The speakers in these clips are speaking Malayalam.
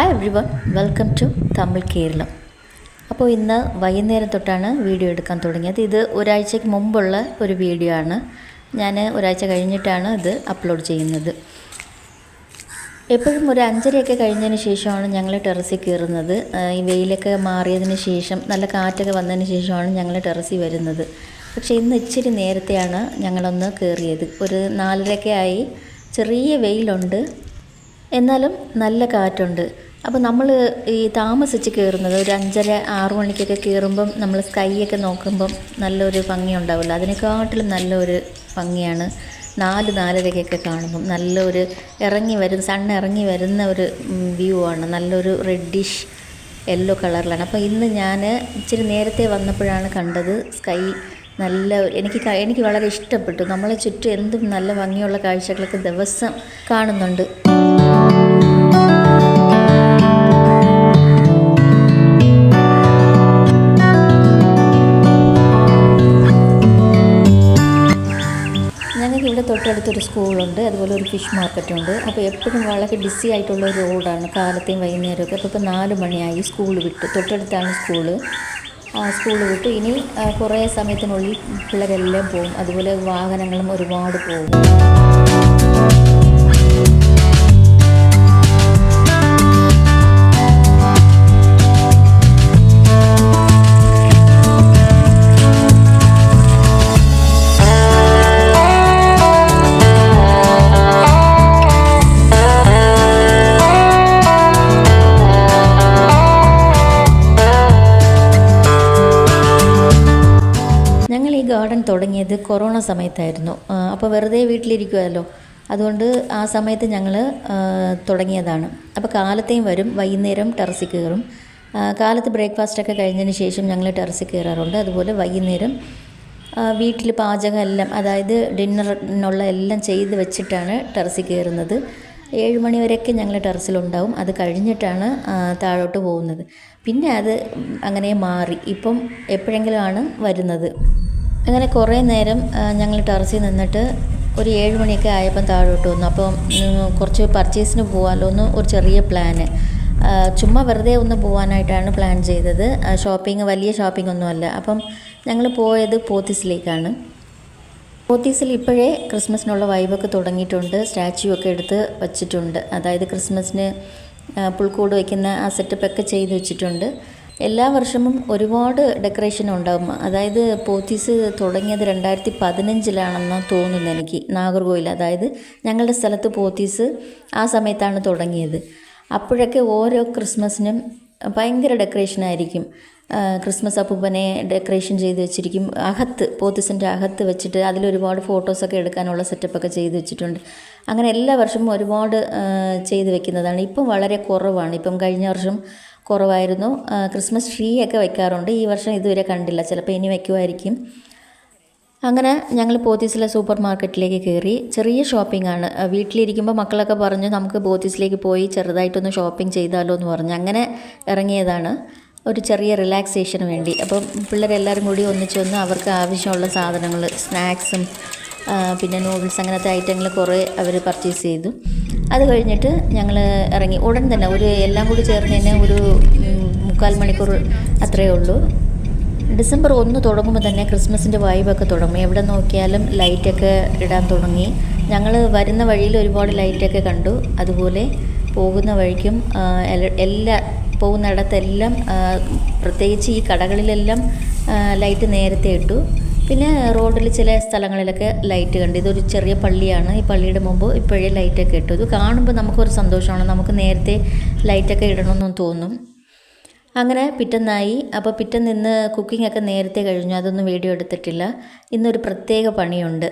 Hi every one welcome to Tamil Keralam അപ്പോൾ ഇന്ന് വൈകുന്നേരം തൊട്ടാണ് വീഡിയോ എടുക്കാൻ തുടങ്ങിയത്. ഇത് ഒരാഴ്ചയ്ക്ക് മുമ്പുള്ള ഒരു വീഡിയോ ആണ്. ഞാൻ ഒരാഴ്ച കഴിഞ്ഞിട്ടാണ് ഇത് അപ്ലോഡ് ചെയ്യുന്നത്. എപ്പോഴും ഒരു അഞ്ചരയൊക്കെ കഴിഞ്ഞതിന് ശേഷമാണ് ഞങ്ങൾ ടെറസിൽ കയറുന്നത്. ഈ വെയിലൊക്കെ മാറിയതിന് ശേഷം നല്ല കാറ്റൊക്കെ വന്നതിന് ശേഷമാണ് ഞങ്ങൾ ടെറസിൽ വരുന്നത്. പക്ഷേ ഇന്ന് ഇച്ചിരി നേരത്തെയാണ് ഞങ്ങളൊന്ന് കയറിയത്. ഒരു നാലരയൊക്കെ ആയി. ചെറിയ വെയിലുണ്ട്. എന്നാലും നല്ല കാറ്റുണ്ട്. അപ്പോൾ നമ്മൾ ഈ താമസിച്ച് കയറുന്നത് ഒരു അഞ്ചര ആറു മണിക്കൊക്കെ കയറുമ്പം നമ്മൾ സ്കൈയൊക്കെ നോക്കുമ്പം നല്ലൊരു ഭംഗി ഉണ്ടാവില്ല അതിനെക്കാട്ടിലും നല്ലൊരു ഭംഗിയാണ് നാല് നാലരയ്ക്കൊക്കെ കാണുമ്പം. നല്ലൊരു ഇറങ്ങി വരുന്ന സൺ ഇറങ്ങി വരുന്ന ഒരു വ്യൂ ആണ്. നല്ലൊരു റെഡിഷ് യെല്ലോ കളറിലാണ് അപ്പോൾ ഇന്ന് ഞാൻ ഇച്ചിരി നേരത്തെ വന്നപ്പോഴാണ് കണ്ടത് സ്കൈ നല്ല എനിക്ക് എനിക്ക് വളരെ ഇഷ്ടപ്പെട്ടു. നമ്മളെ ചുറ്റും എന്തും നല്ല ഭംഗിയുള്ള കാഴ്ചകളൊക്കെ ദിവസം കാണുന്നുണ്ട്. തൊട്ടടുത്തൊരു സ്കൂളുണ്ട് അതുപോലെ ഒരു ഫിഷ് മാർക്കറ്റുണ്ട്. അപ്പോൾ എപ്പോഴും വളരെ ബിസി ആയിട്ടുള്ള ഒരു റോഡാണ് കാലത്തെയും വൈകുന്നേരമൊക്കെ. അപ്പോൾ ഇപ്പോൾ നാല് മണിയായി സ്കൂൾ വിട്ട് തൊട്ടടുത്താണ് സ്കൂൾ. ആ സ്കൂൾ വിട്ട് ഇനി കുറേ സമയത്തിനുള്ളിൽ പിള്ളേരെല്ലാം പോകും അതുപോലെ വാഹനങ്ങളും ഒരുപാട് പോകും. കൊറോണ സമയത്തായിരുന്നു. അപ്പോൾ വെറുതെ വീട്ടിലിരിക്കുമല്ലോ അതുകൊണ്ട് ആ സമയത്ത് ഞങ്ങൾ തുടങ്ങിയതാണ്. അപ്പോൾ കാലത്തെയും വരും. വൈകുന്നേരം ടെറസിൽ കയറും കാലത്ത് ബ്രേക്ക്ഫാസ്റ്റൊക്കെ കഴിഞ്ഞതിന് ശേഷം ഞങ്ങൾ ടെറസിൽ കയറാറുണ്ട് അതുപോലെ വൈകുന്നേരം വീട്ടിൽ പാചകം എല്ലാം അതായത് ഡിന്നറിനുള്ള എല്ലാം ചെയ്ത് വെച്ചിട്ടാണ് ടെറസിൽ കയറുന്നത് ഏഴ് മണി വരെയൊക്കെ ഞങ്ങൾ ടെറസിലുണ്ടാവും അത് കഴിഞ്ഞിട്ടാണ് താഴോട്ട് പോകുന്നത്. പിന്നെ അത് അങ്ങനെ മാറി. ഇപ്പം എപ്പോഴെങ്കിലുമാണ് വരുന്നത്. അങ്ങനെ കുറേ നേരം ഞങ്ങൾ ടെറസിൽ നിന്നിട്ട് ഒരു ഏഴ് മണിയൊക്കെ ആയപ്പം താഴോട്ട് വന്നു. അപ്പം കുറച്ച് പർച്ചേസിന് പോകാമല്ലോ എന്ന് ഒരു ചെറിയ പ്ലാന് ചുമ്മാ വെറുതെ ഒന്ന് പോകാനായിട്ടാണ് പ്ലാൻ ചെയ്തത്. ഷോപ്പിംഗ് വലിയ ഷോപ്പിംഗ് ഒന്നുമല്ല അപ്പം ഞങ്ങൾ പോയത് പോത്തീസിലേക്കാണ്. പോത്തീസിൽ ഇപ്പോഴേ ക്രിസ്മസിനുള്ള വൈബൊക്കെ തുടങ്ങിയിട്ടുണ്ട്. സ്റ്റാച്യു ഒക്കെ എടുത്ത് വച്ചിട്ടുണ്ട്. അതായത് ക്രിസ്മസിന് പുൽക്കൂട് വയ്ക്കുന്ന ആ സെറ്റപ്പൊക്കെ ചെയ്ത് വെച്ചിട്ടുണ്ട്. എല്ലാ വർഷവും ഒരുപാട് ഡെക്കറേഷൻ ഉണ്ടാകും അതായത് പോത്തീസ് തുടങ്ങിയത് രണ്ടായിരത്തി പതിനഞ്ചിലാണെന്ന് തോന്നുന്നു എനിക്ക് നാഗർകോവിൽ. അതായത് ഞങ്ങളുടെ സ്ഥലത്ത് പോത്തീസ് ആ സമയത്താണ് തുടങ്ങിയത്. അപ്പോഴൊക്കെ ഓരോ ക്രിസ്മസിനും ഭയങ്കര ഡെക്കറേഷൻ ആയിരിക്കും. ക്രിസ്മസ് അപ്പൂപ്പനെ ഡെക്കറേഷൻ ചെയ്ത് വെച്ചിരിക്കും. അകത്ത് പോത്തീസിന്റെ അകത്ത് വെച്ചിട്ട് അതിലൊരുപാട് ഫോട്ടോസൊക്കെ എടുക്കാനുള്ള സെറ്റപ്പൊക്കെ ചെയ്ത് വെച്ചിട്ടുണ്ട്. അങ്ങനെ എല്ലാ വർഷവും ഒരുപാട് ചെയ്ത് വെക്കുന്നതാണ്. ഇപ്പം വളരെ കുറവാണ്. ഇപ്പം കഴിഞ്ഞ വർഷം കുറവായിരുന്നു. ക്രിസ്മസ് ട്രീ ഒക്കെ വയ്ക്കാറുണ്ട് ഈ വർഷം ഇതുവരെ കണ്ടില്ല. ചിലപ്പോൾ ഇനി വയ്ക്കുമായിരിക്കും അങ്ങനെ ഞങ്ങൾ പോത്തീസിലെ സൂപ്പർ മാർക്കറ്റിലേക്ക് കയറി. ചെറിയ ഷോപ്പിംഗ് ആണ്. വീട്ടിലിരിക്കുമ്പോൾ മക്കളൊക്കെ പറഞ്ഞു നമുക്ക് പോത്തീസിലേക്ക് പോയി ചെറുതായിട്ടൊന്ന് ഷോപ്പിംഗ് ചെയ്താലോ എന്ന് പറഞ്ഞു. അങ്ങനെ ഇറങ്ങിയതാണ്. ഒരു ചെറിയ റിലാക്സേഷന് വേണ്ടി. അപ്പം പിള്ളേരെല്ലാവരും കൂടി ഒന്നിച്ചൊന്ന് അവർക്ക് ആവശ്യമുള്ള സാധനങ്ങൾ സ്നാക്സും പിന്നെ നൂഡിൽസ് അങ്ങനത്തെ ഐറ്റങ്ങൾ കുറേ അവർ പർച്ചേസ് ചെയ്തു. അത് കഴിഞ്ഞിട്ട് ഞങ്ങൾ ഇറങ്ങി. ഉടൻ തന്നെ ഒരു എല്ലാം കൂടി ചേർന്ന് തന്നെ ഒരു മുക്കാൽ മണിക്കൂർ അത്രയേ ഉള്ളൂ. ഡിസംബർ ഒന്ന് തുടങ്ങുമ്പോൾ തന്നെ ക്രിസ്മസിന്റെ വൈബൊക്കെ തുടങ്ങും. എവിടെ നോക്കിയാലും ലൈറ്റൊക്കെ ഇടാൻ തുടങ്ങി. ഞങ്ങൾ വരുന്ന വഴിയിൽ ഒരുപാട് ലൈറ്റൊക്കെ കണ്ടു. അതുപോലെ പോകുന്ന വഴിക്കും എല്ലാ പോകുന്നിടത്തെല്ലാം പ്രത്യേകിച്ച് ഈ കടകളിലെല്ലാം ലൈറ്റ് നേരത്തെ ഇട്ടു. പിന്നെ റോഡിൽ ചില സ്ഥലങ്ങളിലൊക്കെ ലൈറ്റ് കണ്ടു. ഇതൊരു ചെറിയ പള്ളിയാണ്. ഈ പള്ളിയുടെ മുമ്പ് ഇപ്പോഴേ ലൈറ്റൊക്കെ ഇട്ടു. ഇത് കാണുമ്പോൾ നമുക്കൊരു സന്തോഷമാണ്. നമുക്ക് നേരത്തെ ലൈറ്റൊക്കെ ഇടണമെന്നും തോന്നും. അങ്ങനെ പിറ്റന്നായി. അപ്പോൾ പിറ്റേന്ന് നിന്ന് കുക്കിംഗ് ഒക്കെ നേരത്തെ കഴിഞ്ഞു. അതൊന്നും വീഡിയോ എടുത്തിട്ടില്ല. ഇന്നൊരു പ്രത്യേക പണിയുണ്ട്.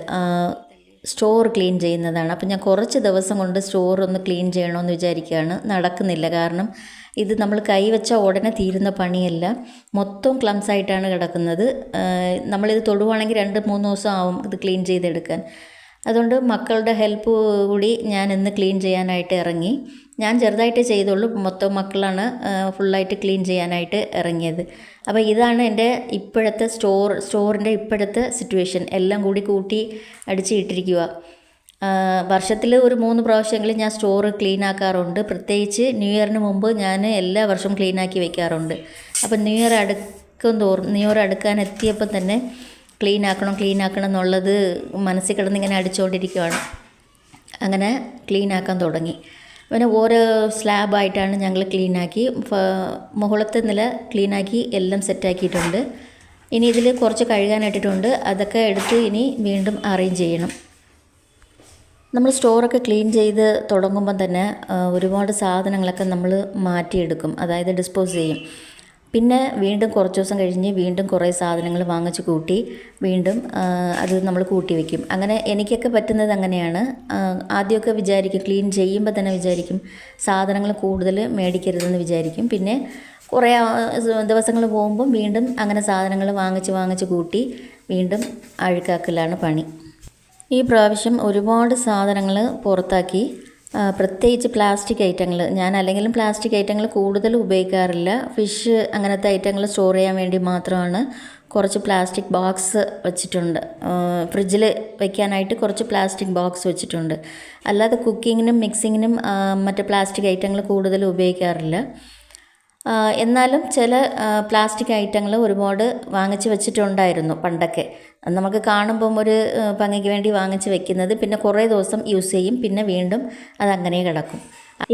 സ്റ്റോർ ക്ലീൻ ചെയ്യുന്നതാണ്. അപ്പോൾ ഞാൻ കുറച്ച് ദിവസം കൊണ്ട് സ്റ്റോർ ഒന്ന് ക്ലീൻ ചെയ്യണമെന്ന് വിചാരിക്കുകയാണ് നടക്കുന്നില്ല. കാരണം ഇത് നമ്മൾ കൈവച്ച ഉടനെ തീരുന്ന പണിയല്ല. മൊത്തം ക്ലംസ് ആയിട്ടാണ് കിടക്കുന്നത്. നമ്മളിത് തൊടുവാണെങ്കിൽ രണ്ട് മൂന്ന് ദിവസം ആവും ഇത് ക്ലീൻ ചെയ്തെടുക്കാൻ. അതുകൊണ്ട് മക്കളുടെ ഹെൽപ്പ് കൂടി ഞാൻ ഇന്ന് ക്ലീൻ ചെയ്യാനായിട്ട് ഇറങ്ങി. ഞാൻ ചെറുതായിട്ട് ചെയ്തുള്ളൂ. മൊത്തം മക്കളാണ് ഫുള്ളായിട്ട് ക്ലീൻ ചെയ്യാനായിട്ട് ഇറങ്ങിയത്. അപ്പോൾ ഇതാണ് എന്റെ ഇപ്പോഴത്തെ സ്റ്റോർ സ്റ്റോറിന്റെ ഇപ്പോഴത്തെ സിറ്റുവേഷൻ. എല്ലാം കൂടി കൂട്ടി അടിച്ച് ഇട്ടിരിക്കുക വർഷത്തിൽ ഒരു മൂന്ന് പ്രാവശ്യമെങ്കിലും ഞാൻ സ്റ്റോർ ക്ലീൻ ആക്കാറുണ്ട്. പ്രത്യേകിച്ച് ന്യൂ ഇയറിന് മുമ്പ് ഞാൻ എല്ലാ വർഷവും ക്ലീൻ ആക്കി വെക്കാറുണ്ട്. അപ്പം ന്യൂ ഇയർ അടുക്കും തോറും ന്യൂ ഇയർ അടുക്കാൻ എത്തിയപ്പോൾ തന്നെ ക്ലീൻ ആക്കണം ക്ലീൻ ആക്കണം എന്നുള്ളത് മനസ്സിൽ കിടന്ന് ഇങ്ങനെ അടിച്ചുകൊണ്ടിരിക്കുകയാണ് അങ്ങനെ ക്ലീൻ ആക്കാൻ തുടങ്ങി. പിന്നെ ഓരോ സ്ലാബായിട്ടാണ് ഞങ്ങൾ ക്ലീനാക്കി മുകളത്തെ നില ക്ലീനാക്കി എല്ലാം സെറ്റാക്കിയിട്ടുണ്ട് ഇനി ഇതിൽ കുറച്ച് കഴുകാനിട്ടിട്ടുണ്ട്. അതൊക്കെ എടുത്ത് ഇനി വീണ്ടും അറേഞ്ച് ചെയ്യണം. നമ്മൾ സ്റ്റോറൊക്കെ ക്ലീൻ ചെയ്ത് തുടങ്ങുമ്പം തന്നെ ഒരുപാട് സാധനങ്ങളൊക്കെ നമ്മൾ മാറ്റിയെടുക്കും. അതായത് ഡിസ്പോസ് ചെയ്യും. പിന്നെ വീണ്ടും കുറച്ച് ദിവസം കഴിഞ്ഞ് വീണ്ടും കുറേ സാധനങ്ങൾ വാങ്ങിച്ച് കൂട്ടി വീണ്ടും അത് നമ്മൾ കൂട്ടി വയ്ക്കും അങ്ങനെ എനിക്കൊക്കെ പറ്റുന്നത് അങ്ങനെയാണ്. ആദ്യമൊക്കെ വിചാരിക്കും ക്ലീൻ ചെയ്യുമ്പോൾ തന്നെ വിചാരിക്കും സാധനങ്ങൾ കൂടുതൽ മേടിക്കരുതെന്ന് വിചാരിക്കും. പിന്നെ കുറേ ദിവസങ്ങൾ പോകുമ്പം വീണ്ടും അങ്ങനെ സാധനങ്ങൾ വാങ്ങിച്ച് വാങ്ങിച്ച് കൂട്ടി വീണ്ടും അഴുക്കാക്കലാണ് പണി. ഈ പ്രാവശ്യം ഒരുപാട് സാധനങ്ങൾ പുറത്താക്കി. പ്രത്യേകിച്ച് പ്ലാസ്റ്റിക് ഐറ്റങ്ങൾ ഞാൻ അല്ലെങ്കിലും പ്ലാസ്റ്റിക് ഐറ്റങ്ങൾ കൂടുതൽ ഉപയോഗിക്കാറില്ല. ഫിഷ് അങ്ങനത്തെ ഐറ്റങ്ങൾ സ്റ്റോർ ചെയ്യാൻ വേണ്ടി മാത്രമാണ് കുറച്ച് പ്ലാസ്റ്റിക് ബോക്സ് വെച്ചിട്ടുണ്ട്. ഫ്രിഡ്ജിൽ വെക്കാനായിട്ട് കുറച്ച് പ്ലാസ്റ്റിക് ബോക്സ് വെച്ചിട്ടുണ്ട്. അല്ലാതെ കുക്കിങ്ങിനും മിക്സിങ്ങിനും മറ്റ് പ്ലാസ്റ്റിക് ഐറ്റങ്ങൾ കൂടുതൽ ഉപയോഗിക്കാറില്ല. എന്നാലും ചില പ്ലാസ്റ്റിക് ഐറ്റങ്ങൾ ഒരുപാട് വാങ്ങിച്ച് വെച്ചിട്ടുണ്ടായിരുന്നു പണ്ടൊക്കെ. നമുക്ക് കാണുമ്പം ഒരു ഭംഗിക്ക് വേണ്ടി വാങ്ങിച്ച് വെക്കുന്നത് പിന്നെ കുറേ ദിവസം യൂസ് ചെയ്യും പിന്നെ വീണ്ടും അതങ്ങനെ കിടക്കും.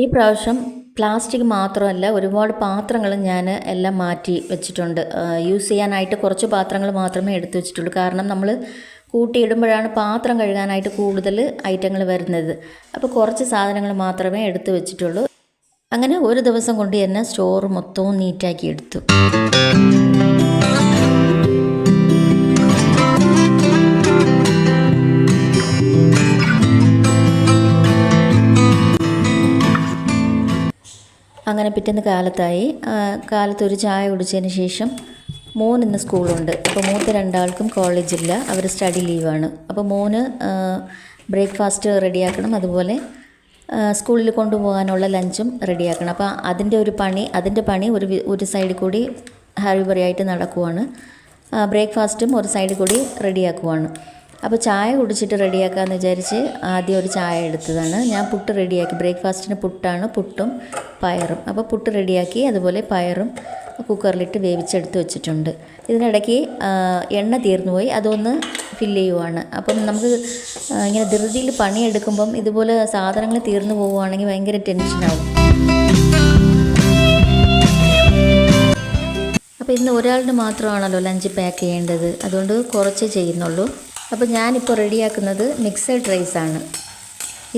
ഈ പ്രാവശ്യം പ്ലാസ്റ്റിക് മാത്രമല്ല ഒരുപാട് പാത്രങ്ങൾ ഞാൻ എല്ലാം മാറ്റി വെച്ചിട്ടുണ്ട്. യൂസ് ചെയ്യാനായിട്ട് കുറച്ച് പാത്രങ്ങൾ മാത്രമേ എടുത്തു വെച്ചിട്ടുള്ളൂ. കാരണം നമ്മൾ കൂട്ടിയിടുമ്പോഴാണ് പാത്രം കഴുകാനായിട്ട് കൂടുതൽ ഐറ്റങ്ങൾ വരുന്നത്. അപ്പോൾ കുറച്ച് സാധനങ്ങൾ മാത്രമേ എടുത്തു വെച്ചിട്ടുള്ളൂ. അങ്ങനെ ഒരു ദിവസം കൊണ്ട് തന്നെ സ്റ്റോർ മൊത്തവും നീറ്റാക്കി എടുത്തു. അങ്ങനെ പിറ്റേന്ന് കാലത്തായി കാലത്തൊരു കാലത്ത് ചായ കുടിച്ചതിന് ശേഷം മോൻ ഇന്ന് സ്കൂളുണ്ട്. അപ്പോൾ മൂത്ത രണ്ടാൾക്കും കോളേജില്ല. അവർ സ്റ്റഡി ലീവാണ്. അപ്പോൾ മോന് ബ്രേക്ക്ഫാസ്റ്റ് റെഡിയാക്കണം. അതുപോലെ സ്കൂളിൽ കൊണ്ടുപോകാനുള്ള ലഞ്ചും റെഡിയാക്കണം. അപ്പോൾ അതിന്റെ ഒരു പണി അതിന്റെ പണി ഒരു ഒരു സൈഡിൽ കൂടി ആയിട്ട് നടക്കുവാണ്. ബ്രേക്ക്ഫാസ്റ്റും ഒരു സൈഡിൽ കൂടി റെഡിയാക്കുവാണ്. അപ്പോൾ ചായ കുടിച്ചിട്ട് റെഡിയാക്കാമെന്ന് വിചാരിച്ച് ആദ്യം ഒരു ചായ എടുത്തതാണ്. ഞാൻ പുട്ട് റെഡിയാക്കി. ബ്രേക്ക്ഫാസ്റ്റിന് പുട്ടാണ് പുട്ടും പയറും. അപ്പോൾ പുട്ട് റെഡിയാക്കി അതുപോലെ പയറും കുക്കറിലിട്ട് വേവിച്ചെടുത്ത് വെച്ചിട്ടുണ്ട്. ഇതിനിടയ്ക്ക് എണ്ണ തീർന്നു പോയി അതൊന്ന് ഫില്ല് ചെയ്യുവാണ്. അപ്പം നമുക്ക് ഇങ്ങനെ ധൃതിയിൽ പണിയെടുക്കുമ്പം ഇതുപോലെ സാധനങ്ങൾ തീർന്നു പോവുകയാണെങ്കിൽ ഭയങ്കര ടെൻഷനാവും. അപ്പോൾ ഇന്ന് ഒരാളുടെ മാത്രമാണല്ലോ ലഞ്ച് പാക്ക് ചെയ്യേണ്ടത്. അതുകൊണ്ട് കുറച്ച് ചെയ്യുന്നുള്ളൂ. അപ്പോൾ ഞാനിപ്പോൾ റെഡിയാക്കുന്നത് മിക്സഡ് റൈസാണ്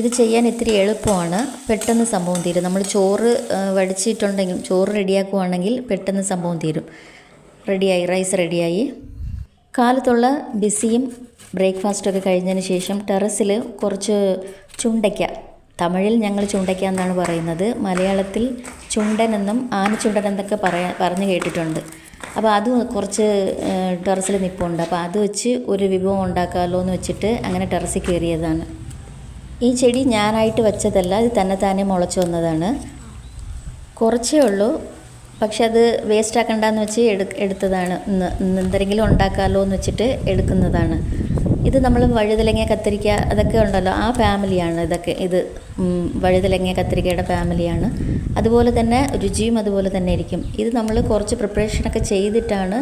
ഇത് ചെയ്യാൻ ഇത്തിരി എളുപ്പമാണ്. പെട്ടെന്ന് സംഭവം തീരും. നമ്മൾ ചോറ് വടിച്ചിട്ടുണ്ടെങ്കിൽ ചോറ് റെഡിയാക്കുവാണെങ്കിൽ പെട്ടെന്ന് സംഭവം തീരും. റെഡിയായി റൈസ് റെഡിയായി. കാലത്തുള്ള ബിസിയും ബ്രേക്ക്ഫാസ്റ്റൊക്കെ കഴിഞ്ഞതിന് ശേഷം ടെറസിൽ കുറച്ച് ചുണ്ടയ്ക്ക. തമിഴിൽ ഞങ്ങൾ ചുണ്ടയ്ക്ക എന്നാണ് പറയുന്നത്. മലയാളത്തിൽ ചുണ്ടനെന്നും ആനച്ചുണ്ടനെന്നൊക്കെ പറയാ പറഞ്ഞു കേട്ടിട്ടുണ്ട്. അപ്പോൾ അത് കുറച്ച് ടെറസിൽ നിൽപ്പുണ്ട് അപ്പോൾ അത് വെച്ച് ഒരു വിഭവം ഉണ്ടാക്കാമല്ലോ എന്ന് വെച്ചിട്ട് അങ്ങനെ ടെറസിൽ കയറിയതാണ് ഈ ചെടി ഞാനായിട്ട് വെച്ചതല്ല ഇത് തന്നെ തന്നെ മുളച്ചു വന്നതാണ്. കുറച്ചേ ഉള്ളൂ പക്ഷെ അത് വേസ്റ്റ് ആക്കണ്ടെന്ന് വെച്ച് എടു എടുത്തതാണ്. ഇന്ന് എന്തെങ്കിലും ഉണ്ടാക്കാമല്ലോ എന്ന് വെച്ചിട്ട് എടുക്കുന്നതാണ്. ഇത് നമ്മൾ വഴുതലങ്ങ കത്തിരിക്ക അതൊക്കെ ഉണ്ടല്ലോ. ആ ഫാമിലിയാണ് ഇതൊക്കെ. ഇത് വഴുതലങ്ങ കത്തിരിക്കയുടെ ഫാമിലിയാണ് അതുപോലെ തന്നെ രുചിയും അതുപോലെ തന്നെ ഇരിക്കും ഇത് നമ്മൾ കുറച്ച് പ്രിപ്പറേഷനൊക്കെ ചെയ്തിട്ടാണ്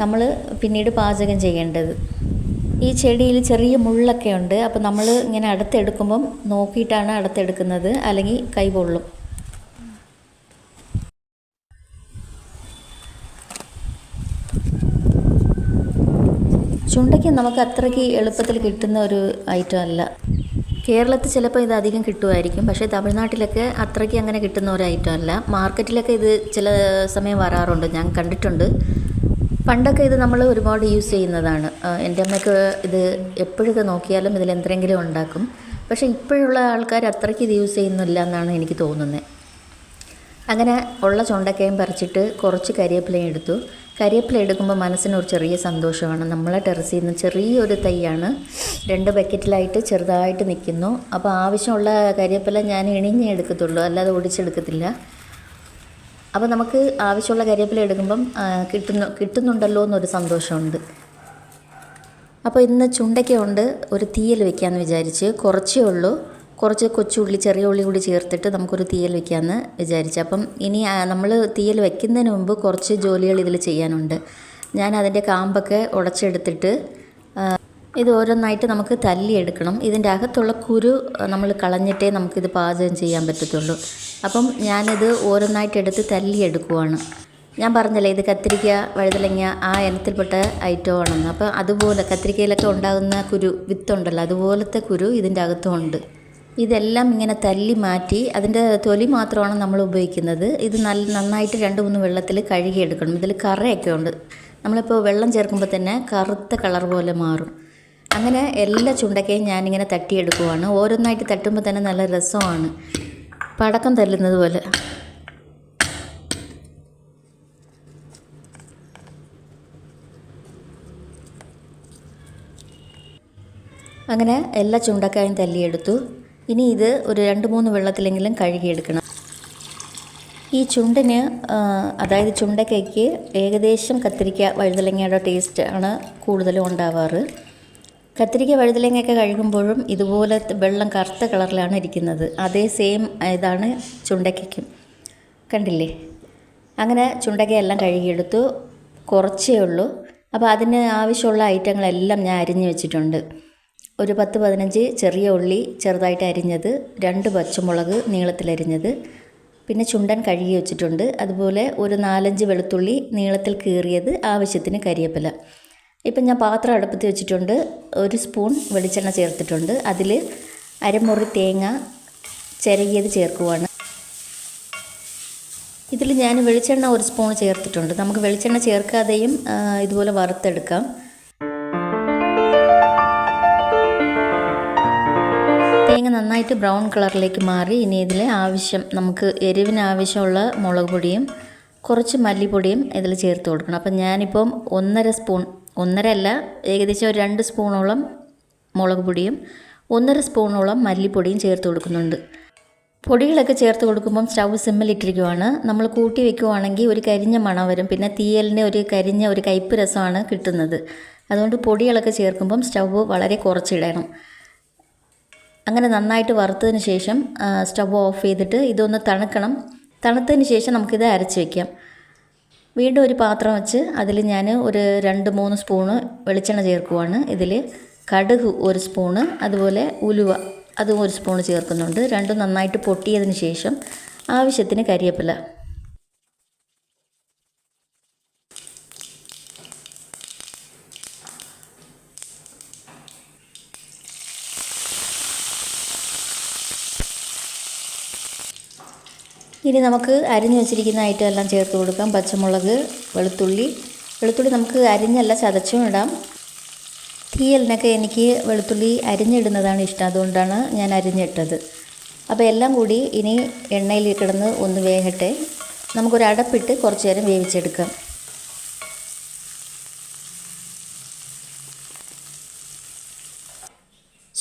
നമ്മൾ പിന്നീട് പാചകം ചെയ്യേണ്ടത്. ഈ ചെടിയിൽ ചെറിയ മുള്ളൊക്കെ ഉണ്ട്. അപ്പോൾ നമ്മൾ ഇങ്ങനെ അടുത്തെടുക്കുമ്പം നോക്കിയിട്ടാണ് അടുത്തെടുക്കുന്നത്. അല്ലെങ്കിൽ കൈ പൊള്ളും. ചുണ്ടയ്ക്ക് നമുക്ക് അത്രയ്ക്ക് എളുപ്പത്തിൽ കിട്ടുന്ന ഒരു ഐറ്റം അല്ല. കേരളത്തിൽ ചിലപ്പോൾ ഇത് അധികം കിട്ടുമായിരിക്കും. പക്ഷേ തമിഴ്നാട്ടിലൊക്കെ അത്രയ്ക്ക് അങ്ങനെ കിട്ടുന്ന ഒരു ഐറ്റം അല്ല. മാർക്കറ്റിലൊക്കെ ഇത് ചില സമയം വരാറുണ്ട്. ഞാൻ കണ്ടിട്ടുണ്ട്. പണ്ടൊക്കെ ഇത് നമ്മൾ ഒരുപാട് യൂസ് ചെയ്യുന്നതാണ്. എന്റെ അമ്മയ്ക്ക് ഇത് എപ്പോഴൊക്കെ നോക്കിയാലും ഇതിൽ എന്തെങ്കിലും ഉണ്ടാക്കും. പക്ഷേ ഇപ്പോഴുള്ള ആൾക്കാർ അത്രയ്ക്ക് ഇത് യൂസ് ചെയ്യുന്നില്ല എന്നാണ് എനിക്ക് തോന്നുന്നത്. അങ്ങനെ ഉള്ള ചുണ്ടക്കയും പറിച്ചിട്ട് കുറച്ച് കരിവേപ്പിലയും എടുത്തു. കരിയപ്പില എടുക്കുമ്പോൾ മനസ്സിനൊരു ചെറിയ സന്തോഷമാണ്. നമ്മളെ ടെറസിൽ നിന്ന് ചെറിയൊരു തൈയാണ്. രണ്ട് ബക്കറ്റിലായിട്ട് ചെറുതായിട്ട് നിൽക്കുന്നു. അപ്പോൾ ആവശ്യമുള്ള കരിയപ്പില ഞാൻ ഇണിഞ്ഞേ എടുക്കത്തുള്ളൂ. അല്ലാതെ ഒടിച്ചെടുക്കത്തില്ല. അപ്പോൾ നമുക്ക് ആവശ്യമുള്ള കരിയപ്പില എടുക്കുമ്പം കിട്ടുന്നു കിട്ടുന്നുണ്ടല്ലോ എന്നൊരു സന്തോഷമുണ്ട്. അപ്പോൾ ഇന്ന് ചുണ്ടയ്ക്ക കൊണ്ട് ഒരു തീയൽ വെക്കാമെന്ന് വിചാരിച്ച് കുറച്ചേ ഉള്ളൂ. കുറച്ച് കൊച്ചുള്ളി ചെറിയ ഉള്ളി കൂടി ചേർത്തിട്ട് നമുക്കൊരു തീയൽ വെക്കാമെന്ന് വിചാരിച്ചു. അപ്പം ഇനി നമ്മൾ തീയൽ വെക്കുന്നതിന് മുമ്പ് കുറച്ച് ജോലികൾ ഇതിൽ ചെയ്യാനുണ്ട്. ഞാൻ അതിന്റെ കാമ്പൊക്കെ ഉടച്ചെടുത്തിട്ട് ഇത് ഓരോന്നായിട്ട് നമുക്ക് തല്ലിയെടുക്കണം ഇതിന്റെ അകത്തുള്ള കുരു നമ്മൾ കളഞ്ഞിട്ടേ നമുക്കിത് പാചകം ചെയ്യാൻ പറ്റത്തുള്ളൂ. അപ്പം ഞാനിത് ഓരോന്നായിട്ട് എടുത്ത് തല്ലിയെടുക്കുവാണ് ഞാൻ പറഞ്ഞല്ലേ ഇത് കത്തിരിക്ക വഴുതലങ്ങ ആ ഇനത്തിൽപ്പെട്ട ഐറ്റമാണെന്ന് അപ്പോൾ അതുപോലെ കത്തിരിക്കയിലൊക്കെ ഉണ്ടാകുന്ന കുരു വിത്തുണ്ടല്ലോ അതുപോലത്തെ കുരു ഇതിന്റെ അകത്തും ഉണ്ട്. ഇതെല്ലാം ഇങ്ങനെ തല്ലി മാറ്റി അതിന്റെ തൊലി മാത്രമാണ് നമ്മൾ ഉപയോഗിക്കുന്നത്. ഇത് നല്ല നന്നായിട്ട് രണ്ട് മൂന്ന് വെള്ളത്തിൽ കഴുകിയെടുക്കണം. ഇതിൽ കറയൊക്കെ ഉണ്ട്. നമ്മളിപ്പോൾ വെള്ളം ചേർക്കുമ്പോൾ തന്നെ കറുത്ത കളർ പോലെ മാറും. അങ്ങനെ എല്ലാ ചുണ്ടക്കയും ഞാനിങ്ങനെ തട്ടിയെടുക്കുവാണ്. ഓരോന്നായിട്ട് തട്ടുമ്പോൾ തന്നെ നല്ല രസമാണ്. പടക്കം തല്ലുന്നത് പോലെ. അങ്ങനെ എല്ലാ ചുണ്ടക്കായും തല്ലിയെടുത്തു. ഇനി ഇത് ഒരു രണ്ട് മൂന്ന് വെള്ളത്തിലെങ്കിലും കഴുകിയെടുക്കണം. ഈ ചുണ്ടിന് അതായത് ചുണ്ടക്കയ്ക്ക് ഏകദേശം കത്തിരിക്ക വഴുതലങ്ങയുടെ ടേസ്റ്റ് ആണ് കൂടുതലും ഉണ്ടാവാറ്. കത്തിരിക്ക വഴുതലങ്ങയൊക്കെ കഴുകുമ്പോഴും ഇതുപോലെ വെള്ളം കറുത്ത കളറിലാണ് ഇരിക്കുന്നത്. അതേ സെയിം ഇതാണ് ചുണ്ടക്കയ്ക്കും കണ്ടില്ലേ? അങ്ങനെ ചുണ്ടക്കയെല്ലാം കഴുകിയെടുത്തു. കുറച്ചേ ഉള്ളൂ. അപ്പോൾ അതിന് ആവശ്യമുള്ള ഐറ്റങ്ങളെല്ലാം ഞാൻ അരിഞ്ഞു വെച്ചിട്ടുണ്ട്. ഒരു പത്ത് പതിനഞ്ച് ചെറിയ ഉള്ളി ചെറുതായിട്ട് അരിഞ്ഞത് രണ്ട് പച്ചമുളക് നീളത്തിലരിഞ്ഞത് പിന്നെ ചുണ്ടൻ കഴുകി വെച്ചിട്ടുണ്ട്. അതുപോലെ ഒരു നാലഞ്ച് വെളുത്തുള്ളി നീളത്തിൽ കീറിയത് ആവശ്യത്തിന് കരിയപ്പില. ഇപ്പം ഞാൻ പാത്രം അടുപ്പത്ത് വെച്ചിട്ടുണ്ട്. ഒരു സ്പൂൺ വെളിച്ചെണ്ണ ചേർത്തിട്ടുണ്ട്. അതിൽ അരമുറി തേങ്ങ ചിരകിയത് ചേർക്കുവാണ്. ഇതിൽ ഞാൻ വെളിച്ചെണ്ണ ഒരു സ്പൂൺ ചേർത്തിട്ടുണ്ട്. നമുക്ക് വെളിച്ചെണ്ണ ചേർക്കാതെയും ഇതുപോലെ വറുത്തെടുക്കാം. തേങ്ങ നന്നായിട്ട് ബ്രൗൺ കളറിലേക്ക് മാറി ഇനി ഇതിൽ ആവശ്യം നമുക്ക് എരിവിന് ആവശ്യമുള്ള മുളക് പൊടിയും കുറച്ച് മല്ലിപ്പൊടിയും ഇതിൽ ചേർത്ത് കൊടുക്കണം. അപ്പം ഞാനിപ്പം ഒന്നര സ്പൂൺ ഒന്നര അല്ല ഏകദേശം ഒരു രണ്ട് സ്പൂണോളം മുളക് പൊടിയും ഒന്നര സ്പൂണോളം മല്ലിപ്പൊടിയും ചേർത്ത് കൊടുക്കുന്നുണ്ട്. പൊടികളൊക്കെ ചേർത്ത് കൊടുക്കുമ്പം സ്റ്റൗ സിമ്മിലിട്ടിരിക്കുവാണ്. നമ്മൾ കൂട്ടി വെക്കുവാണെങ്കിൽ ഒരു കരിഞ്ഞ മണം വരും. പിന്നെ തീയലിന് ഒരു കരിഞ്ഞ ഒരു കയ്പ്പ് രസമാണ് കിട്ടുന്നത്. അതുകൊണ്ട് പൊടികളൊക്കെ ചേർക്കുമ്പം സ്റ്റൗ വളരെ കുറച്ചിടണം. അങ്ങനെ നന്നായിട്ട് വറുത്തതിന് ശേഷം സ്റ്റവ് ഓഫ് ചെയ്തിട്ട് ഇതൊന്ന് തണുക്കണം. തണുത്തതിന് ശേഷം നമുക്കിത് അരച്ച് വയ്ക്കാം വീണ്ടും ഒരു പാത്രം വെച്ച് അതിൽ ഞാൻ ഒരു രണ്ട് മൂന്ന് സ്പൂണ് വെളിച്ചെണ്ണ ചേർക്കുവാണ്. ഇതിൽ കടുക് ഒരു സ്പൂണ് അതുപോലെ ഉലുവ അതും ഒരു സ്പൂണ് ചേർക്കുന്നുണ്ട്. രണ്ടും നന്നായിട്ട് പൊട്ടിയതിന് ശേഷം ആവശ്യത്തിന് കരിയേപ്പില. ഇനി നമുക്ക് അരിഞ്ഞു വെച്ചിരിക്കുന്ന ഐറ്റം എല്ലാം ചേർത്ത് കൊടുക്കാം. പച്ചമുളക് വെളുത്തുള്ളി. വെളുത്തുള്ളി നമുക്ക് അരിഞ്ഞല്ല ചതച്ചും ഇടാം. തീയലിനൊക്കെ എനിക്ക് വെളുത്തുള്ളി അരിഞ്ഞിടുന്നതാണ് ഇഷ്ടം. അതുകൊണ്ടാണ് ഞാൻ അരിഞ്ഞിട്ടത്. അപ്പോൾ എല്ലാം കൂടി ഇനി എണ്ണയിൽ കിടന്ന് ഒന്ന് വേകട്ടെ. നമുക്കൊരു അടപ്പിട്ട് കുറച്ച് നേരം വേവിച്ചെടുക്കാം.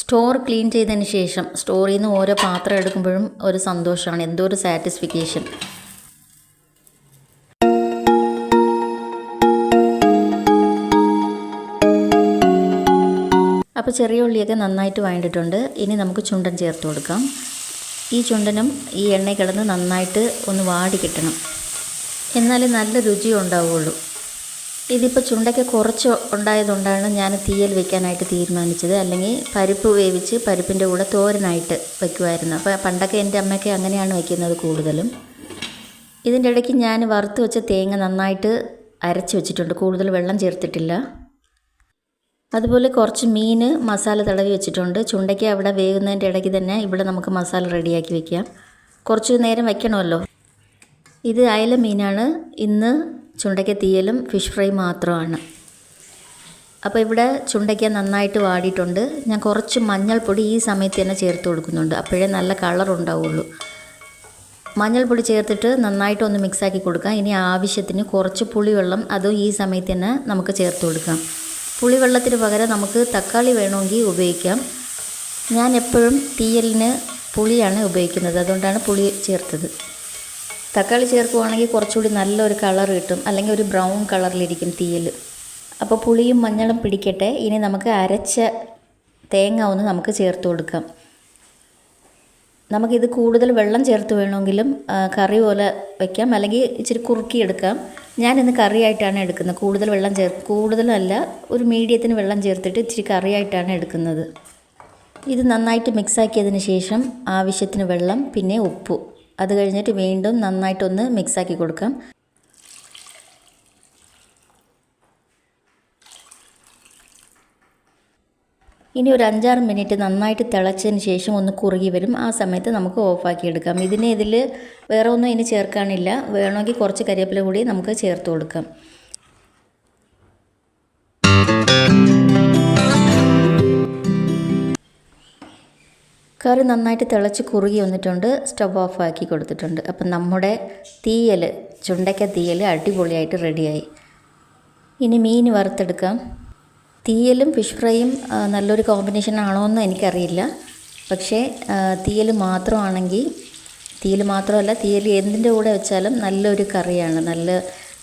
സ്റ്റോർ ക്ലീൻ ചെയ്തതിന് ശേഷം സ്റ്റോറിൽ നിന്ന് ഓരോ പാത്രം എടുക്കുമ്പോഴും ഒരു സന്തോഷമാണ്. എന്തോ ഒരു സാറ്റിസ്ഫിക്കേഷൻ അപ്പോൾ ചെറിയ ഉള്ളിയൊക്കെ നന്നായിട്ട് വഴണ്ടിട്ടുണ്ട് ഇനി നമുക്ക് ചുണ്ടൻ ചേർത്ത് കൊടുക്കാം. ഈ ചുണ്ടനും ഈ എണ്ണ കിടന്ന് നന്നായിട്ട് ഒന്ന് വാടി കിട്ടണം. എന്നാലേ നല്ല രുചി ഉണ്ടാവുകയുള്ളൂ. ഇതിപ്പോൾ ചുണ്ടയ്ക്ക് കുറച്ച് ഉണ്ടായതുകൊണ്ടാണ് ഞാൻ തീയൽ വെക്കാനായിട്ട് തീരുമാനിച്ചത്. അല്ലെങ്കിൽ പരിപ്പ് വേവിച്ച് പരിപ്പിന്റെ കൂടെ തോരനായിട്ട് വെക്കുമായിരുന്നു. അപ്പോൾ പണ്ടൊക്കെ എന്റെ അമ്മയൊക്കെ അങ്ങനെയാണ് വയ്ക്കുന്നത് കൂടുതലും. ഇതിന്റെ ഇടയ്ക്ക് ഞാൻ വറുത്ത് വെച്ച തേങ്ങ നന്നായിട്ട് അരച്ച് വെച്ചിട്ടുണ്ട്. കൂടുതൽ വെള്ളം ചേർത്തിട്ടില്ല. അതുപോലെ കുറച്ച് മീൻ മസാല തടവി വെച്ചിട്ടുണ്ട്. ചുണ്ടയ്ക്ക് അവിടെ വേകുന്നതിന്റെ ഇടയ്ക്ക് തന്നെ ഇവിടെ നമുക്ക് മസാല റെഡിയാക്കി വെക്കാം. കുറച്ച് നേരം വെക്കണമല്ലോ. ഇത് അയല മീനാണ്. ഇന്ന് ചുണ്ടയ്ക്ക തീയലും ഫിഷ് ഫ്രൈ മാത്രമാണ്. അപ്പോൾ ഇവിടെ ചുണ്ടയ്ക്ക നന്നായിട്ട് വാടിയിട്ടുണ്ട്. ഞാൻ കുറച്ച് മഞ്ഞൾപ്പൊടി ഈ സമയത്ത് തന്നെ ചേർത്ത് കൊടുക്കുന്നുണ്ട്. അപ്പോഴേ നല്ല കളർ ഉണ്ടാവുള്ളൂ. മഞ്ഞൾപ്പൊടി ചേർത്തിട്ട് നന്നായിട്ട് ഒന്ന് മിക്സാക്കി കൊടുക്കാം. ഇനി ആവശ്യത്തിന് കുറച്ച് പുളിവെള്ളം അതും ഈ സമയത്ത് തന്നെ നമുക്ക് ചേർത്ത് കൊടുക്കാം. പുളിവെള്ളത്തിന് പകരം നമുക്ക് തക്കാളി വേണമെങ്കിൽ ഉപയോഗിക്കാം. ഞാൻ എപ്പോഴും തീയലിന് പുളിയാണ് ഉപയോഗിക്കുന്നത്. അതുകൊണ്ടാണ് പുളി ചേർത്തത്. തക്കാളി ചേർക്കുവാണെങ്കിൽ കുറച്ചുകൂടി നല്ലൊരു കളർ കിട്ടും. അല്ലെങ്കിൽ ഒരു ബ്രൗൺ കളറിലിരിക്കും തീയൽ. അപ്പോൾ പുളിയും മഞ്ഞളും പിടിക്കട്ടെ. ഇനി നമുക്ക് അരച്ച തേങ്ങ ഒന്ന് നമുക്ക് ചേർത്ത് കൊടുക്കാം. നമുക്കിത് കൂടുതൽ വെള്ളം ചേർത്ത് വേണമെങ്കിലും കറി പോലെ വയ്ക്കാം അല്ലെങ്കിൽ ഇച്ചിരി കുറുക്കിയെടുക്കാം ഞാനിന്ന് കറിയായിട്ടാണ് എടുക്കുന്നത്. കൂടുതൽ വെള്ളം ചേർ കൂടുതലല്ല ഒരു മീഡിയത്തിന് വെള്ളം ചേർത്തിട്ട് ഇച്ചിരി കറിയായിട്ടാണ് എടുക്കുന്നത്. ഇത് നന്നായിട്ട് മിക്സാക്കിയതിന് ശേഷം ആവശ്യത്തിന് വെള്ളം പിന്നെ ഉപ്പു. അത് കഴിഞ്ഞിട്ട് വീണ്ടും നന്നായിട്ടൊന്ന് മിക്സാക്കി കൊടുക്കാം. ഇനി ഒരു അഞ്ചാറ് മിനിറ്റ് നന്നായിട്ട് തിളച്ചതിന് ശേഷം ഒന്ന് കുറുകി വരും. ആ സമയത്ത് നമുക്ക് ഓഫാക്കി എടുക്കാം. ഇതിന് ഇതിൽ വേറെ ഒന്നും ഇനി ചേർക്കാനില്ല. വേണമെങ്കിൽ കുറച്ച് കരിവേപ്പില കൂടി നമുക്ക് ചേർത്ത് കൊടുക്കാം. കറി നന്നായിട്ട് തിളച്ച് കുറുകി വന്നിട്ടുണ്ട് സ്റ്റവ് ഓഫ് ആക്കി കൊടുത്തിട്ടുണ്ട്. അപ്പം നമ്മുടെ തീയൽ ചുണ്ടയ്ക്ക തീയൽ അടിപൊളിയായിട്ട് റെഡിയായി. ഇനി മീൻ വറുത്തെടുക്കാം. തീയലും ഫിഷ് ഫ്രൈയും നല്ലൊരു കോമ്പിനേഷൻ ആണോ എന്ന് എനിക്കറിയില്ല. പക്ഷേ തീയൽ മാത്രമാണെങ്കിൽ തീയൽ മാത്രമല്ല തീയൽ എന്തിന്റെ കൂടെ വെച്ചാലും നല്ലൊരു കറിയാണ്. നല്ല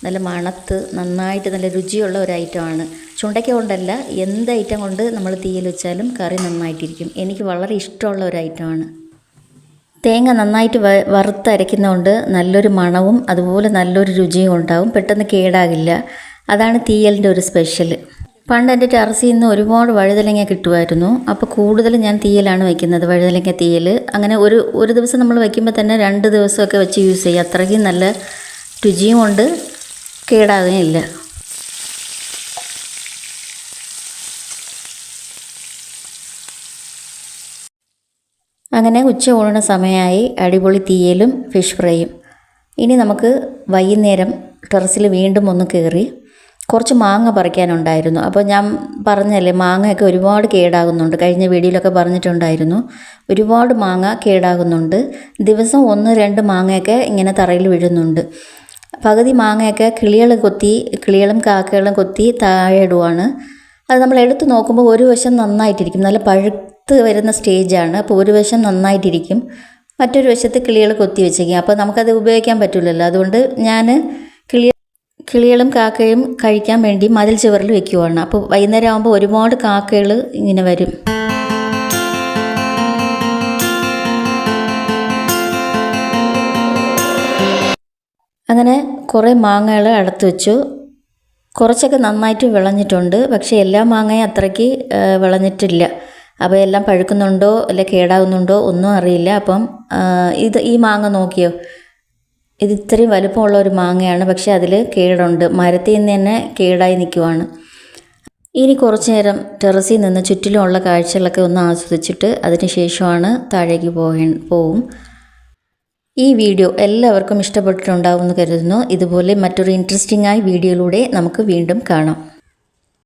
നല്ല മണത്ത് നന്നായിട്ട് നല്ല രുചിയുള്ള ഒരു ഐറ്റമാണ് ചുണ്ടയ്ക്ക കൊണ്ടല്ല എന്ത് ഐറ്റം കൊണ്ട് നമ്മൾ തീയിൽ വെച്ചാലും കറി നന്നായിട്ടിരിക്കും. എനിക്ക് വളരെ ഇഷ്ടമുള്ള ഒരു ഐറ്റമാണ്. തേങ്ങ നന്നായിട്ട് വ വറുത്തരയ്ക്കുന്നതുകൊണ്ട് നല്ലൊരു മണവും അതുപോലെ നല്ലൊരു രുചിയും ഉണ്ടാവും. പെട്ടെന്ന് കേടാകില്ല. അതാണ് തീയലിന്റെ ഒരു സ്പെഷ്യൽ. പണ്ട് എന്റെ ടെറസിൽ നിന്ന് ഒരുപാട് വഴുതലങ്ങ കിട്ടുമായിരുന്നു. അപ്പോൾ കൂടുതലും ഞാൻ തീയലാണ് വയ്ക്കുന്നത് വഴുതലങ്ങ തീയൽ. അങ്ങനെ ഒരു ഒരു ദിവസം നമ്മൾ വയ്ക്കുമ്പോൾ തന്നെ രണ്ട് ദിവസമൊക്കെ വെച്ച് യൂസ് ചെയ്യും അത്രയ്ക്കും നല്ല രുചിയും ഉണ്ട് കേടാകുകയില്ല. അങ്ങനെ ഉച്ച ഊണിന് സമയമായി അടിപൊളി തീയലും ഫിഷ് ഫ്രൈയും ഇനി നമുക്ക് വൈകുന്നേരം ടെറസിൽ വീണ്ടും ഒന്ന് കയറി കുറച്ച് മാങ്ങ പറിക്കാനുണ്ടായിരുന്നു. അപ്പോൾ ഞാൻ പറഞ്ഞല്ലേ മാങ്ങയൊക്കെ ഒരുപാട് കേടാകുന്നുണ്ട്. കഴിഞ്ഞ വീഡിയോയിലൊക്കെ പറഞ്ഞിട്ടുണ്ടായിരുന്നു. ഒരുപാട് മാങ്ങ കേടാകുന്നുണ്ട്. ദിവസം ഒന്ന് രണ്ട് മാങ്ങയൊക്കെ ഇങ്ങനെ തറയിൽ വീഴുന്നുണ്ട്. പകുതി മാങ്ങയൊക്കെ കിളികൾ കൊത്തി കിളികളും കാക്കകളും കൊത്തി താഴെ ഇടുവാണ്. അത് നമ്മൾ എടുത്ത് നോക്കുമ്പോൾ ഒരു വശം നന്നായിട്ടിരിക്കും. നല്ല പഴുത്ത് വരുന്ന സ്റ്റേജാണ്. അപ്പോൾ ഒരു വശം നന്നായിട്ടിരിക്കും. മറ്റൊരു വശത്ത് കിളികൾ കൊത്തി വെച്ചേക്കും. അപ്പോൾ നമുക്കത് ഉപയോഗിക്കാൻ പറ്റില്ലല്ലോ. അതുകൊണ്ട് ഞാൻ കിളി കിളികളും കാക്കയും കഴിക്കാൻ വേണ്ടി മതിൽ ചുവറിൽ വെക്കുവാണ്. അപ്പോൾ വൈകുന്നേരം ആകുമ്പോൾ ഒരുപാട് കാക്കകൾ ഇങ്ങനെ വരും. അങ്ങനെ കുറേ മാങ്ങകൾ അടുത്ത് വെച്ചു. കുറച്ചൊക്കെ നന്നായിട്ട് വിളഞ്ഞിട്ടുണ്ട്. പക്ഷേ എല്ലാ മാങ്ങയും അത്രയ്ക്ക് വിളഞ്ഞിട്ടില്ല. അപ്പോൾ എല്ലാം പഴുക്കുന്നുണ്ടോ അല്ലെ കേടാകുന്നുണ്ടോ ഒന്നും അറിയില്ല. അപ്പം ഇത് ഈ മാങ്ങ നോക്കിയോ? ഇത് ഇത്രയും വലുപ്പമുള്ള ഒരു മാങ്ങയാണ്. പക്ഷേ അതിൽ കേടുണ്ട്. മരത്തിൽ നിന്ന് തന്നെ കേടായി നിൽക്കുവാണ്. ഇനി കുറച്ച് നേരം ടെറസിൽ നിന്ന് ചുറ്റിലുമുള്ള കാഴ്ചകളൊക്കെ ഒന്ന് ആസ്വദിച്ചിട്ട് അതിന് ശേഷമാണ് താഴേക്ക് പോകേ പോവും. ഈ വീഡിയോ എല്ലാവർക്കും ഇഷ്ടപ്പെട്ടിട്ടുണ്ടാവുമെന്ന് കരുതുന്നു. ഇതുപോലെ മറ്റൊരു ഇൻട്രസ്റ്റിംഗ് ആയ വീഡിയോയിലൂടെ നമുക്ക് വീണ്ടും കാണാം.